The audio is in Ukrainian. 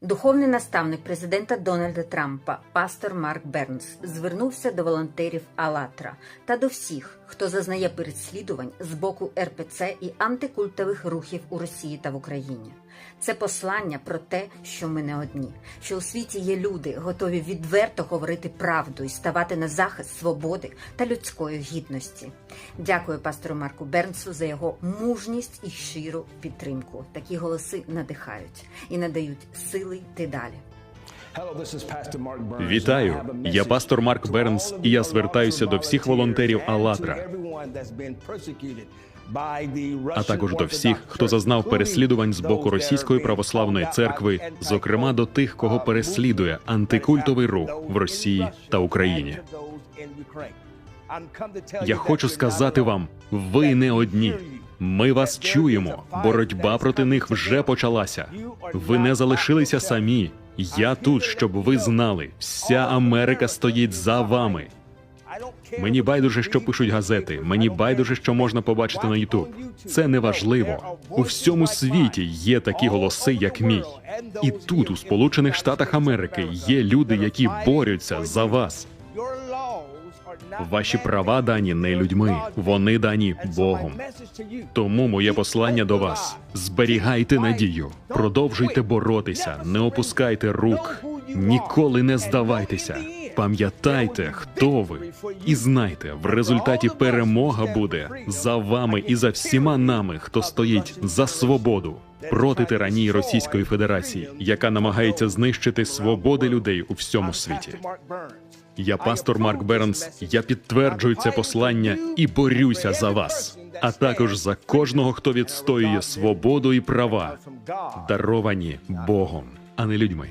Духовний наставник президента Дональда Трампа, пастор Марк Бернс, звернувся до волонтерів Алатра та до всіх, хто зазнає переслідувань з боку РПЦ і антикультових рухів у Росії та в Україні. Це послання про те, що ми не одні, що у світі є люди, готові відверто говорити правду і ставати на захист свободи та людської гідності. Дякую пастору Марку Бернсу за його мужність і щиру підтримку. Такі голоси надихають і надають сили йти далі. Вітаю, я пастор Марк Бернс, і я звертаюся до всіх волонтерів Алатра, а також до всіх, хто зазнав переслідувань з боку Російської православної церкви, зокрема до тих, кого переслідує антикультовий рух в Росії та Україні. Я хочу сказати вам, ви не одні. Ми вас чуємо. Боротьба проти них вже почалася. Ви не залишилися самі. Я тут, щоб ви знали, вся Америка стоїть за вами. Мені байдуже, що пишуть газети. Мені байдуже, що можна побачити на Ютуб. Це не важливо. У всьому світі є такі голоси, як мій. І тут, у Сполучених Штатах Америки, є люди, які борються за вас. Ваші права дані не людьми, вони дані Богом. Тому моє послання до вас: зберігайте надію, продовжуйте боротися, не опускайте рук, ніколи не здавайтеся. Пам'ятайте, хто ви, і знайте, в результаті перемога буде за вами і за всіма нами, хто стоїть за свободу проти тиранії Російської Федерації, яка намагається знищити свободи людей у всьому світі. Я пастор Марк Бернс. Я підтверджую це послання і борюся за вас, а також за кожного, хто відстоює свободу і права, даровані Богом, а не людьми.